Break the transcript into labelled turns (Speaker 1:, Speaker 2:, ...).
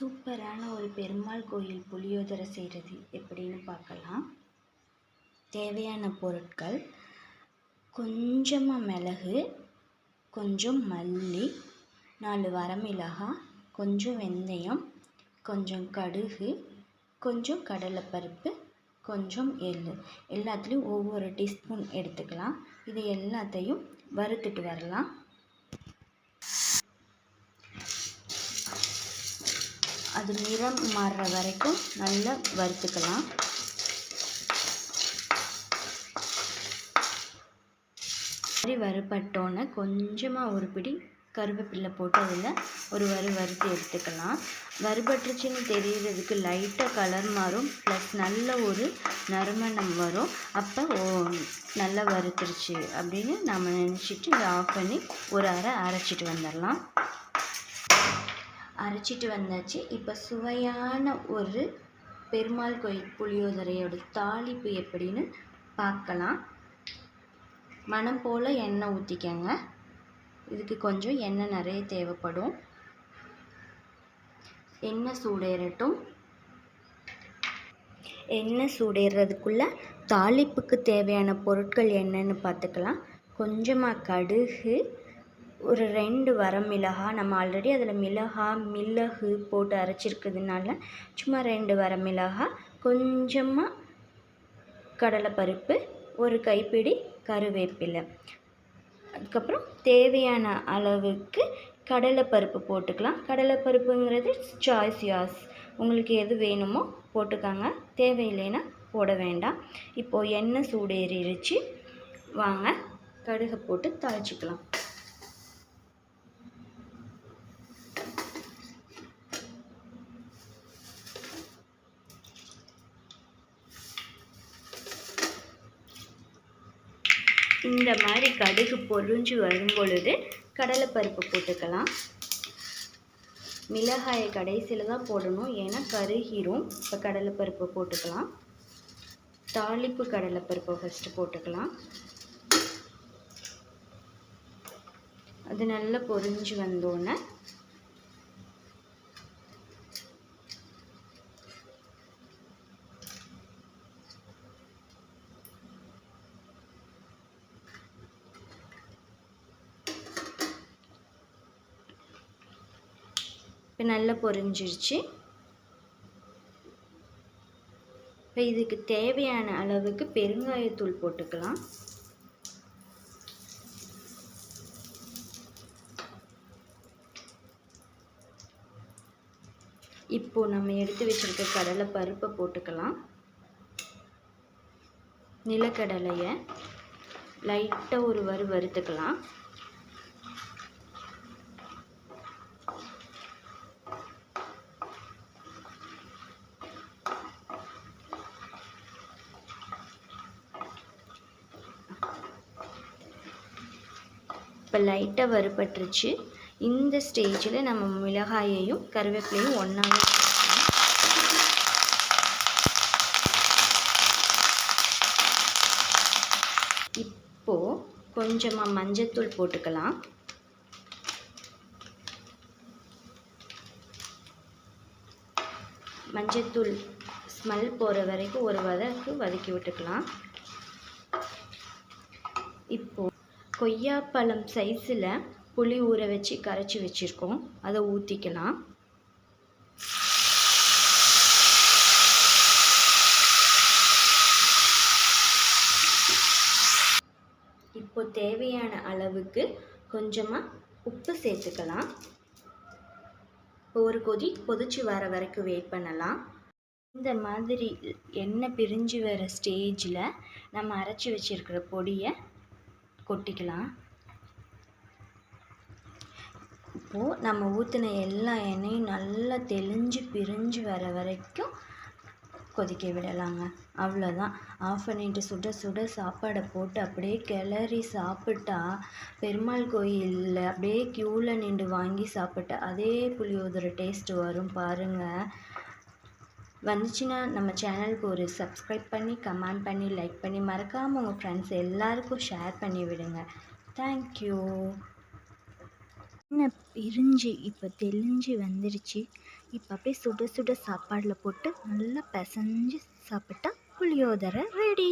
Speaker 1: சூப்பரான ஒரு பெருமாள் கோயில் புளியோதரை செய்கிறது எப்படின்னு பார்க்கலாம். தேவையான பொருட்கள் கொஞ்சமாக மிளகு கொஞ்சம் மல்லி நாலு வரமிளகாய் கொஞ்சம் வெந்தயம் கொஞ்சம் கடுகு கொஞ்சம் கடலைப்பருப்பு கொஞ்சம் எள் எல்லாத்துலேயும் ஒவ்வொரு டீஸ்பூன் எடுத்துக்கலாம். இது எல்லாத்தையும் வறுத்துட்டு வரலாம். அது நிறம் மாறுற வரைக்கும் நல்லா வறுத்துக்கலாம். மாதிரி வறுபட்டோன்னே கொஞ்சமாக ஒரு பிடி கருவேப்பிலை போட்டு அதில் ஒரு வறு வறுத்து எடுத்துக்கலாம். வறுபட்டுருச்சுன்னு தெரியறதுக்கு லைட்டாக கலர் மாறும் ப்ளஸ் நல்ல ஒரு நறுமணம் வரும். அப்போ ஓ நல்லா வறுத்துருச்சு அப்படின்னு நம்ம நினச்சிட்டு இதை ஆஃப் பண்ணி ஒரு அரை அரைச்சிட்டு வந்துடலாம். அரைச்சிட்டு வந்தாச்சு. இப்போ சுவையான ஒரு பெருமாள் கோயில் புளியோதரையோட தாளிப்பு எப்படின்னு பார்க்கலாம். மனம் போல் எண்ணெய் ஊற்றிக்கங்க இதுக்கு கொஞ்சம் எண்ணெய் நிறைய தேவைப்படும். எண்ணெய் சூடேறட்டும். எண்ணெய் சூடேறதுக்குள்ளே தாளிப்புக்கு தேவையான பொருட்கள் என்னென்னு பார்த்துக்கலாம். கொஞ்சமாக கடுகு ஒரு ரெண்டு வரமிளகாய் நம்ம ஆல்ரெடி அதில் மிளகாய் மிளகு போட்டு அரைச்சிருக்கிறதுனால சும்மா ரெண்டு வரமிளகாய் கொஞ்சமாக கடலைப்பருப்பு ஒரு கைப்பிடி கருவேப்பிலை. அதுக்கப்புறம் தேவையான அளவுக்கு கடலைப்பருப்பு போட்டுக்கலாம். கடலைப்பருப்புங்கிறது சாய்ஸ் யாஸ் உங்களுக்கு எது வேணுமோ போட்டுக்கோங்க. தேவையில்லைன்னா போட வேண்டாம். இப்போது எண்ணெய் சூடேறிடுச்சு. வாங்க கடுகை போட்டு தாளிச்சிக்கலாம். இந்த மாதிரி கடுகு பொறிஞ்சு வரும் பொழுது கடலைப்பருப்பு போட்டுக்கலாம். மிளகாயை கடைசியில் தான் போடணும். ஏன்னா கருகிரும். இப்போ கடலைப்பருப்பு போட்டுக்கலாம். தாளிப்பு கடலைப்பருப்பை ஃபஸ்ட்டு போட்டுக்கலாம். அது நல்லா பொரிஞ்சு வந்தோடனே இப்போ நல்லா பொரிஞ்சிருச்சு. இப்போ இதுக்கு தேவையான அளவுக்கு பெருங்காயத்தூள் போட்டுக்கலாம். இப்போ நம்ம எடுத்து வச்சிருக்க கடலை பருப்பை போட்டுக்கலாம். நிலக்கடலையை லைட்டாக ஒரு வறு வறுத்துக்கலாம். இப்போ லைட்டாக வறுபட்டுருச்சு. இந்த ஸ்டேஜில் நம்ம மிளகாயையும் கருவேப்பிலையும் ஒன்றாவே இப்போது கொஞ்சமாக மஞ்சத்தூள் போட்டுக்கலாம். மஞ்சத்தூள் ஸ்மெல் போகிற வரைக்கும் ஒரு வதக்கு வதக்கி விட்டுக்கலாம். இப்போது கொய்யாப்பழம் சைஸில் புளி ஊற வச்சு கரைச்சி வச்சுருக்கோம். அதை ஊற்றிக்கலாம் இப்போ தேவையான அளவுக்கு கொஞ்சமாக உப்பு சேர்த்துக்கலாம். ஒரு கொதி கொதிச்சு வர வரைக்கும் வெயிட் பண்ணலாம். இந்த மாதிரி எண்ணெய் பிரிஞ்சு வர ஸ்டேஜில் நம்ம அரைச்சி வச்சுருக்கிற பொடியை கொட்டிக்கலாம். இப்போது நம்ம ஊற்றின எல்லா எண்ணெயும் நல்லா தெளிஞ்சு பிரிஞ்சு வர வரைக்கும் கொதிக்க விடலாங்க. அவ்வளோதான். ஆஃப் பண்ணிட்டு சுட சுட சாப்பாடை போட்டு அப்படியே கிளறி சாப்பிட்டா பெருமாள் கோயிலில் அப்படியே க்யூவில் நின்று வாங்கி சாப்பிட்டா அதே புளியோதரை டேஸ்ட் வரும் பாருங்கள் வந்துச்சுன்னா நம்ம சேனலுக்கு ஒரு சப்ஸ்கிரைப் பண்ணி கமெண்ட் பண்ணி லைக் பண்ணி மறக்காமல் உங்கள் ஃப்ரெண்ட்ஸ் எல்லாருக்கும் ஷேர் பண்ணி விடுங்க. தேங்க்யூ என்ன பிரிஞ்சு இப்போ தெளிஞ்சு வந்துருச்சு. இப்போ அப்படியே சுட சுட சாப்பாடில் போட்டு நல்லா பிசைஞ்சு சாப்பிட்டா புளியோதரை ரெடி